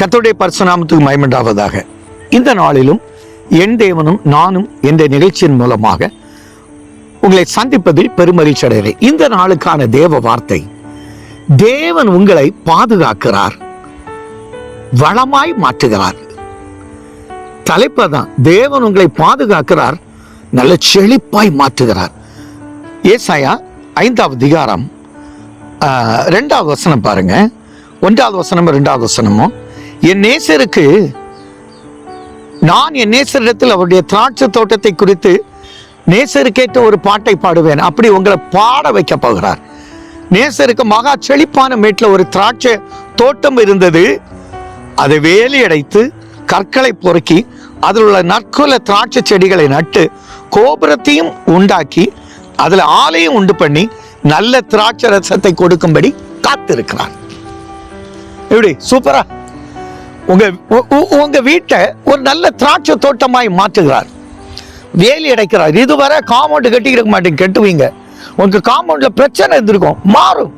கத்துடைய பரிசுநாமத்துக்கு மயமண்டாவதாக இந்த நாளிலும் என் தேவனும் நானும் என்ற நிகழ்ச்சியின் மூலமாக உங்களை சந்திப்பதில் பெருமகிழ்ச்சி அடைகிறேன். இந்த நாளுக்கான தேவ வார்த்தை தேவன் உங்களை பாதுகாக்கிறார் வளமாய் மாற்றுகிறார். தலைப்பு தான் தேவன் உங்களை பாதுகாக்கிறார் நல்ல செழிப்பாய் மாற்றுகிறார். ஏசாயா ஐந்தாவது அதிகாரம் ஆஹ், ரெண்டாவது வசனம் பாருங்க. ஒன்றாவது வசனமும் ரெண்டாவது வசனமும். என் நேசருக்கு நான் என் நேசரிடத்தில் அவருடைய திராட்சை தோட்டத்தை குறித்து நேசருக்கேற்ற ஒரு பாட்டை பாடுவேன். அப்படி உங்களை பாட வைக்க போகிறார். நேசருக்கு மகா செழிப்பான மேட்டில் ஒரு திராட்சை தோட்டம் இருந்தது. அதை வேலி அடைத்து கற்களை பொறுக்கி அதில் உள்ள நற்குல திராட்சை செடிகளை நட்டு கோபுரத்தையும் உண்டாக்கி அதில் ஆலையும் உண்டு பண்ணி நல்ல திராட்சை ரசத்தை கொடுக்கும்படி காத்திருக்கிறார். எப்படி? சூப்பரா? உங்க உ- உ- உங்க வீட்டை ஒரு நல்ல திராட்சை தோட்டமாய் மாற்றுகிறார். வேலி அடைக்கிறார். இதுவரை காம்பவுண்ட் கட்டிக்கிற மாட்டேங்க கட்டுவீங்க. உங்க காம்பவுண்ட்ல பிரச்சனை இருந்திருக்கும் மாறும்.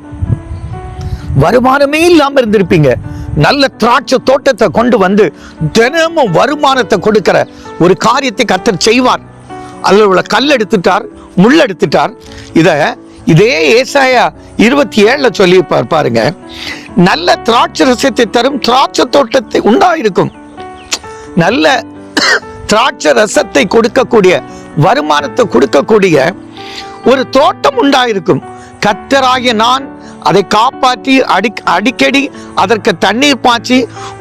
வருமானமே இல்லாம இருந்திருப்பீங்க. நல்ல திராட்சை தோட்டத்தை கொண்டு வந்து தினமும் வருமானத்தை கொடுக்கிற ஒரு காரியத்தை கத்தர் செய்வார். அதில் உள்ள கல் எடுத்துட்டார் முள் எடுத்துட்டார் இதை இதே ஏசாயா இருபத்தி ஏழுல சொல்லி பாருங்க. நல்ல திராட்சை ரசத்தை தரும் திராட்சை தோட்டத்தை உண்டாயிருக்கும். நல்ல திராட்சை ரசத்தை கொடுக்கக்கூடிய வருமானத்தை கொடுக்கக்கூடிய ஒரு தோட்டம் உண்டாயிருக்கும். கத்தராகிய நான் அதை காப்பாற்றி அடி அடிக்கடி அதற்கு தண்ணீர் பாய்ச்சி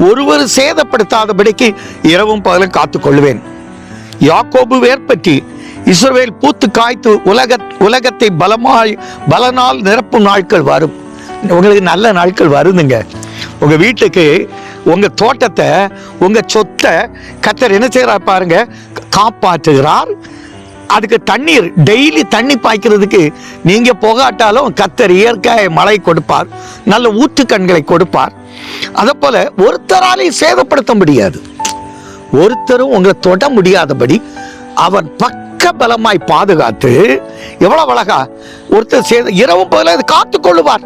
ஒருவர் சேதப்படுத்தாதபடிக்கு இரவும் பகலும் காத்துக்கொள்வேன். யாக்கோபு வேர்பற்றி இஸ்ரவேல் பூத்து காய்த்து உலக உலகத்தை பலமாய் பலனால் நிரப்பும் நாட்கள் வரும். உங்களுக்கு நல்ல நாட்கள் வருதுங்க. உங்கள் வீட்டுக்கு உங்கள் தோட்டத்தை உங்கள் சொத்தை கத்தர் என்ன செய்கிறார் பாருங்க காப்பாற்றுகிறார். அதுக்கு தண்ணீர் டெய்லி தண்ணி பாய்க்கிறதுக்கு நீங்கள் போகாட்டாலும் கத்தர் இயற்கை மழை கொடுப்பார். நல்ல ஊற்று கண்களை கொடுப்பார். அதை போல் ஒருத்தராலையும் சேதப்படுத்த முடியாது. ஒருத்தரும் உங்களை தொட முடியாதபடி அவன் பக்க பலமாய் பாதுகாத்து எவ்வளவு அழகா ஒருத்தர் சேர்ந்து இரவும் பகல காத்து கொள்ளுவார்.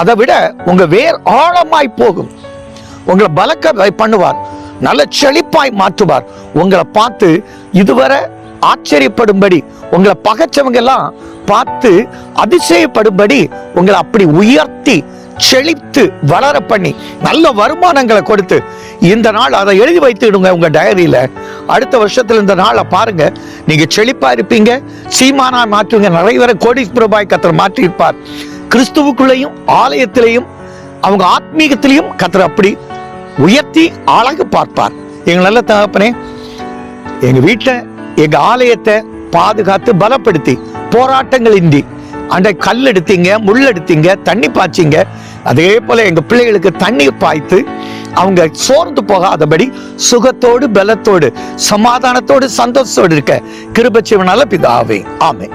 அதை விட உங்க வேர் ஆழமாய் போகும். உங்களை பலக்க பண்ணுவார். நல்ல செழிப்பாய் மாற்றுவார். உங்களை பார்த்து இதுவரை ஆச்சரியப்படும்படி உங்களை பகைச்சவங்க எல்லாம் பார்த்து அதிசயப்படும்படி உங்களை அப்படி உயர்த்தி செழித்து வளர பண்ணி நல்ல வருமானங்களை கொடுத்து இந்த நாள் அதை எழுதி வைத்துடுங்க உங்க டயரியில அடுத்த வருஷத்துல இந்த நாளை பாருங்க. நீங்க செழிப்பா இருப்பீங்க. சீமானா மாற்றுவீங்க நிறைய பேரை கோடீஸ்வரபாய் கத்தர் மாற்றியிருப்பார். கிறிஸ்துவுக்குள்ளேயும் ஆலயத்திலையும் அவங்க ஆத்மீகத்திலையும் கத்தர் அப்படி உயர்த்தி அழகு பார்ப்பார். எங்க நல்ல தகப்பனே எங்க வீட்டை எங்க ஆலயத்தை பாதுகாத்து பலப்படுத்தி போராட்டங்கள் இன்றி அண்டை கல் எடுத்தீங்க முள் எடுத்தீங்க தண்ணி பாய்ச்சிங்க அதே போல எங்க பிள்ளைகளுக்கு தண்ணீர் பாய்த்து அவங்க சோர்ந்து போகாதபடி சுகத்தோடு பலத்தோடு சமாதானத்தோடு சந்தோஷத்தோடு இருக்க கிருபச்சிவனால பிதாவே. ஆமே